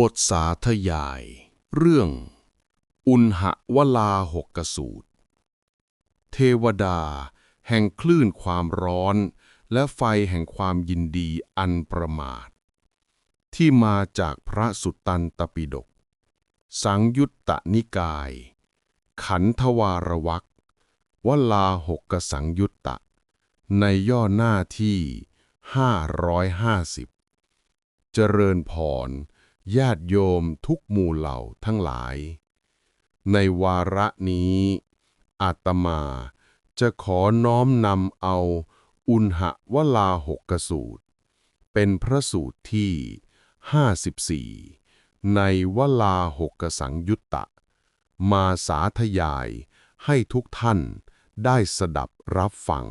บทสาธยาย เรื่อง อุณหวลาหกกสูตร เทวดา แห่งคลื่นความร้อน และไฟแห่งความยินดีอันประมาท ที่มาจากพระสุตตันตปิฎกสังยุตตนิกาย ขันธวารวักวลาหกกสังยุตตะ ในย่อหน้าที่ 550 เจริญพร ญาติโยมทุกหมู่เหล่าทั้งหลาย ในวาระนี้ อาตมาจะขอน้อมนำเอาอุณหวลาหกกสูตร เป็นพระสูตรที่ 54 ในวลาหกกสังยุตตะ มาสาธยายให้ทุกท่านได้สดับรับฟัง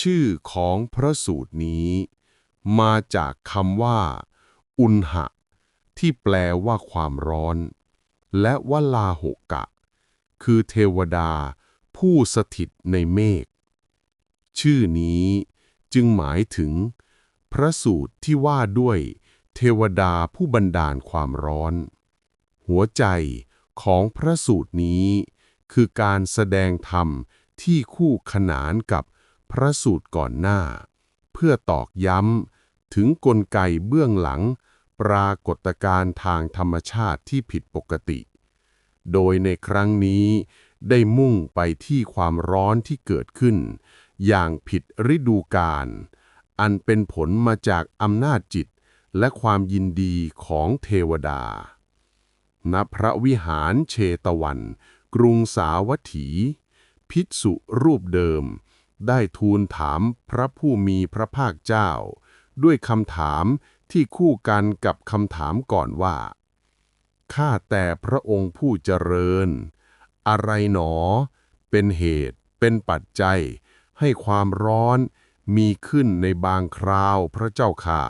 ชื่อของพระสูตรนี้ มาจากคำว่า อุณหะ ที่แปลว่าความร้อน และวลาหกะ คือเทวดา ผู้สถิตในเมฆ ชื่อนี้จึงหมายถึง พระสูตรที่ว่าด้วย เทวดาผู้บันดาลความร้อน หัวใจของพระสูตรนี้ คือการแสดงธรรมที่คู่ขนานกับพระสูตรก่อนหน้า เพื่อตอกย้ำถึงกลไกเบื้องหลัง ปรากฏการณ์ทางธรรมชาติที่ผิดปกติ โดยในครั้งนี้ได้มุ่งไปที่ความร้อนที่เกิดขึ้น อย่างผิดฤดูกาล อันเป็นผลมาจากอำนาจจิตและความยินดีของเทวดา ณ พระวิหารเชตวัน กรุงสาวัตถี ภิกษุรูปเดิม ได้ทูลถามพระผู้มีพระภาคเจ้า ด้วยคำถาม ที่คู่กันกับคำถามก่อนว่า ข้าแต่พระองค์ผู้เจริญ อะไรหนอ เป็นเหตุ เป็นปัจจัย ให้ความร้อนมีขึ้นในบางคราวพระเจ้าข่า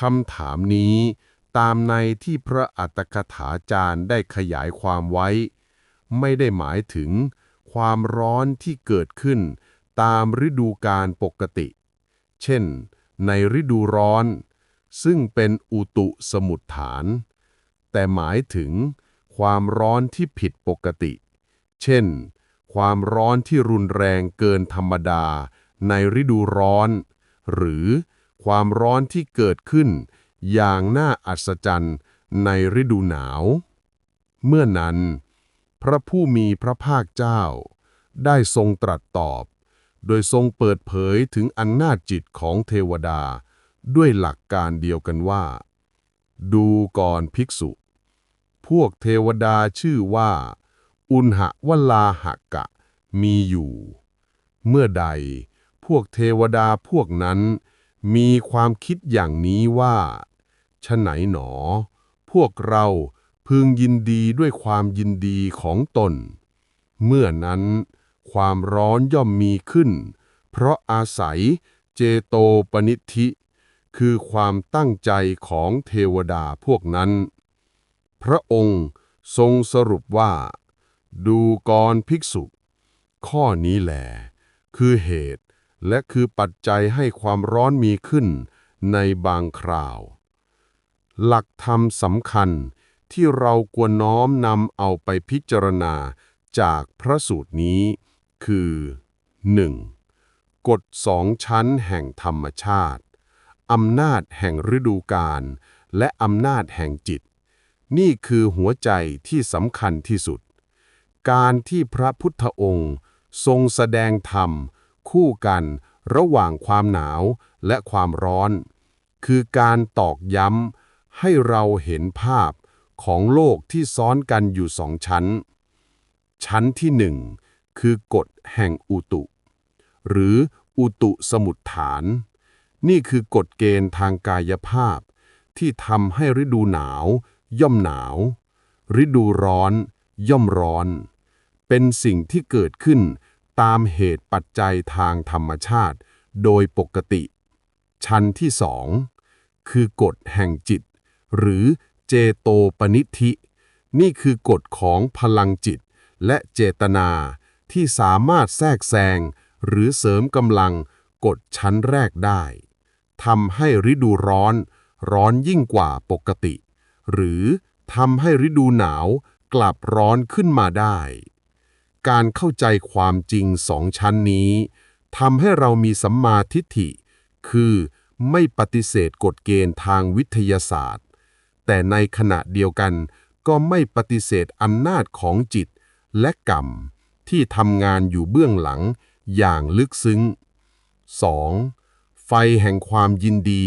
คำถามนี้ตามในที่พระอัตถกถาจารย์ได้ขยายความไว้ ไม่ได้หมายถึงความร้อนที่เกิดขึ้นตามฤดูกาลปกติ เช่น ในฤดูร้อน ซึ่งเป็นอุตุสมุทฐาน แต่หมายถึงความร้อนที่ผิดปกติ เช่น ความร้อนที่รุนแรงเกินธรรมดาในฤดูร้อน หรือความร้อนที่เกิดขึ้นอย่างน่าอัศจรรย์ในฤดูหนาว เมื่อนั้น พระผู้มีพระภาคเจ้า ได้ทรงตรัสตอบ โดยทรงเปิดเผยถึงอำนาจจิตของเทวดา ด้วยหลักการเดียวกันว่า ดูก่อนภิกษุ พวกเทวดาชื่อว่า อุณหวลาหกะ มีอยู่ เมื่อใดพวกเทวดาพวกนั้นมีความคิดอย่างนี้ว่าฉะไหนหนอ พวกเราพึงยินดีด้วยความยินดีของตน เมื่อนั้น ความร้อนย่อมมีขึ้น เพราะอาศัยเจโตปนิธิ คือความตั้งใจของเทวดาพวกนั้น พระองค์ทรงสรุปว่า ดูกรภิกษุ ข้อนี้แหลคือเหตุและคือปัจจัยให้ความร้อนมีขึ้นในบางคราว หลักธรรมสำคัญที่เราควรน้อมนำเอาไปพิจารณาจากพระสูตรนี้ คือ 1. กฎสองชั้นแห่งธรรมชาติ อำนาจแห่งฤดูกาลและอำนาจแห่งจิต นี่คือหัวใจที่สำคัญที่สุด การที่พระพุทธองค์ ทรงแสดงธรรม คู่กันระหว่างความหนาวและความร้อน คือการตอกย้ำให้เราเห็นภาพของโลกที่ซ้อนกันอยู่สองชั้น ชั้นที่หนึ่งคือกฎแห่งอุตุ หรืออุตุสมุทฐาน นี่คือกฎเกณฑ์ทางกายภาพ ที่ทำให้ฤดูหนาว ย่อมหนาว ฤดูร้อน ย่อมร้อน เป็นสิ่งที่เกิดขึ้นตามเหตุปัจจัยทางธรรมชาติ โดยปกติ ชั้นที่สองคือกฎแห่งจิต หรือเจโตปนิธิ นี่คือกฎของพลังจิตและเจตนาที่สามารถแทรกแซงหรือเสริมกำลังกฎชั้นแรกได้ ทำให้ฤดูร้อน ร้อนยิ่งกว่าปกติ หรือทำให้ฤดูหนาวกลับร้อนขึ้นมาได้ การเข้าใจความจริงสองชั้นนี้ทำให้เรามีสัมมาทิฏฐิ คือไม่ปฏิเสธกฎเกณฑ์ทางวิทยาศาสตร์ แต่ในขณะเดียวกันก็ไม่ปฏิเสธอำนาจของจิตและกรรมที่ทำงานอยู่เบื้องหลังอย่างลึกซึ้ง 2. ไฟแห่งความยินดี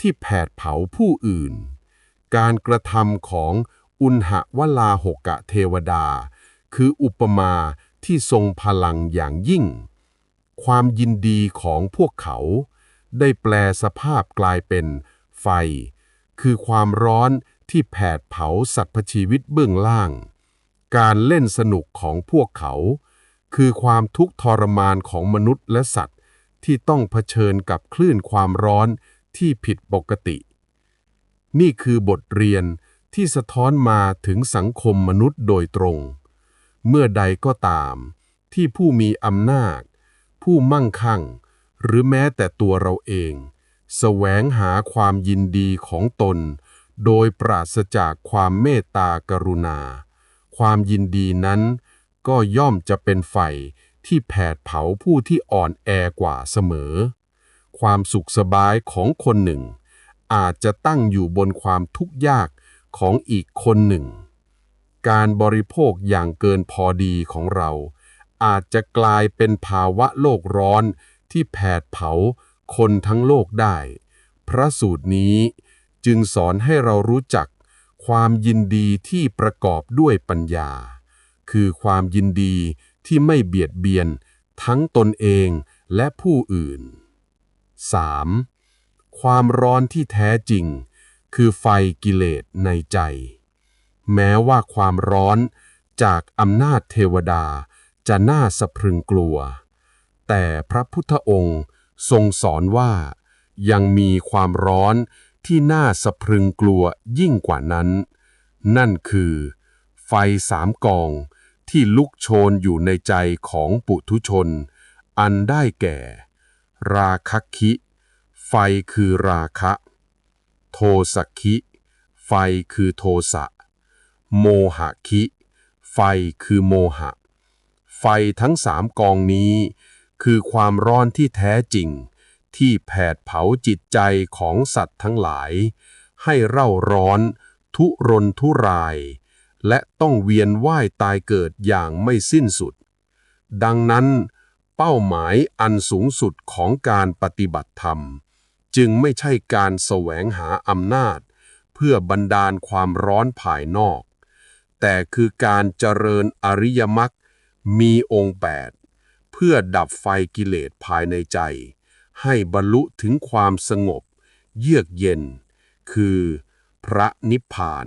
ที่แผดเผาผู้อื่น การกระทำของอุณหวลาหกะเทวดา คืออุปมาที่ทรงพลังอย่างยิ่ง ความยินดีของพวกเขา ได้แปลสภาพกลายเป็นไฟ คือความร้อนที่แผดเผาสัตว์ชีวิตเบื้องล่าง การเล่นสนุกของพวกเขา คือความทุกข์ทรมานของมนุษย์และสัตว์ ที่ต้องเผชิญกับคลื่นความร้อนที่ผิดปกติ นี่คือบทเรียนที่สะท้อนมาถึงสังคมมนุษย์โดยตรง เมื่อใดก็ตาม ที่ผู้มีอำนาจ ผู้มั่งคั่ง หรือแม้แต่ตัวเราเองแสวงหาความยินดีของตน โดยปราศจากความเมตตากรุณา ความยินดีนั้นก็ย่อมจะเป็นไฟ ที่แผดเผาผู้ที่อ่อนแอกว่าเสมอ ความสุขสบายของคนหนึ่ง อาจจะตั้งอยู่บนความทุกข์ยากของอีกคนหนึ่ง การบริโภคอย่างเกินพอดีของเรา อาจจะกลายเป็นภาวะโลกร้อนที่แผดเผาคนทั้งโลกได้ พระสูตรนี้จึงสอนให้เรารู้จักความยินดีที่ประกอบด้วยปัญญา คือความยินดี ที่ไม่เบียดเบียน ทั้งตนเองและผู้อื่น 3. ความร้อนที่แท้จริง คือไฟกิเลสในใจ แม้ว่าความร้อนจากอำนาจเทวดาจะน่าสะพรึงกลัว แต่พระพุทธองค์ทรงสอนว่า ยังมีความร้อนที่น่าสะพรึงกลัวยิ่งกว่านั้น นั่นคือ ไฟสามกอง ที่ลุกโชนอยู่ในใจของปุถุชน อันได้แก่ ราคะคิ ไฟคือราคะ โทสักคิ ไฟคือโทสะ โมหะคิ ไฟคือโมหะ ไฟทั้งสามกองนี้ คือความร้อนที่แท้จริง ที่แผดเผาจิตใจของสัตว์ทั้งหลาย ให้เร่าร้อน ทุรนทุราย และต้องเวียนว่ายตายเกิดอย่างไม่สิ้นสุด ดังนั้น เป้าหมายอันสูงสุดของการปฏิบัติธรรม จึงไม่ใช่การแสวงหาอำนาจ เพื่อบันดาลความร้อนภายนอก แต่คือการเจริญอริยมรรคมีองค์แปดเพื่อดับไฟกิเลสภายในใจ ให้บรรลุถึงความสงบ เยือกเย็น คือ พระนิพพาน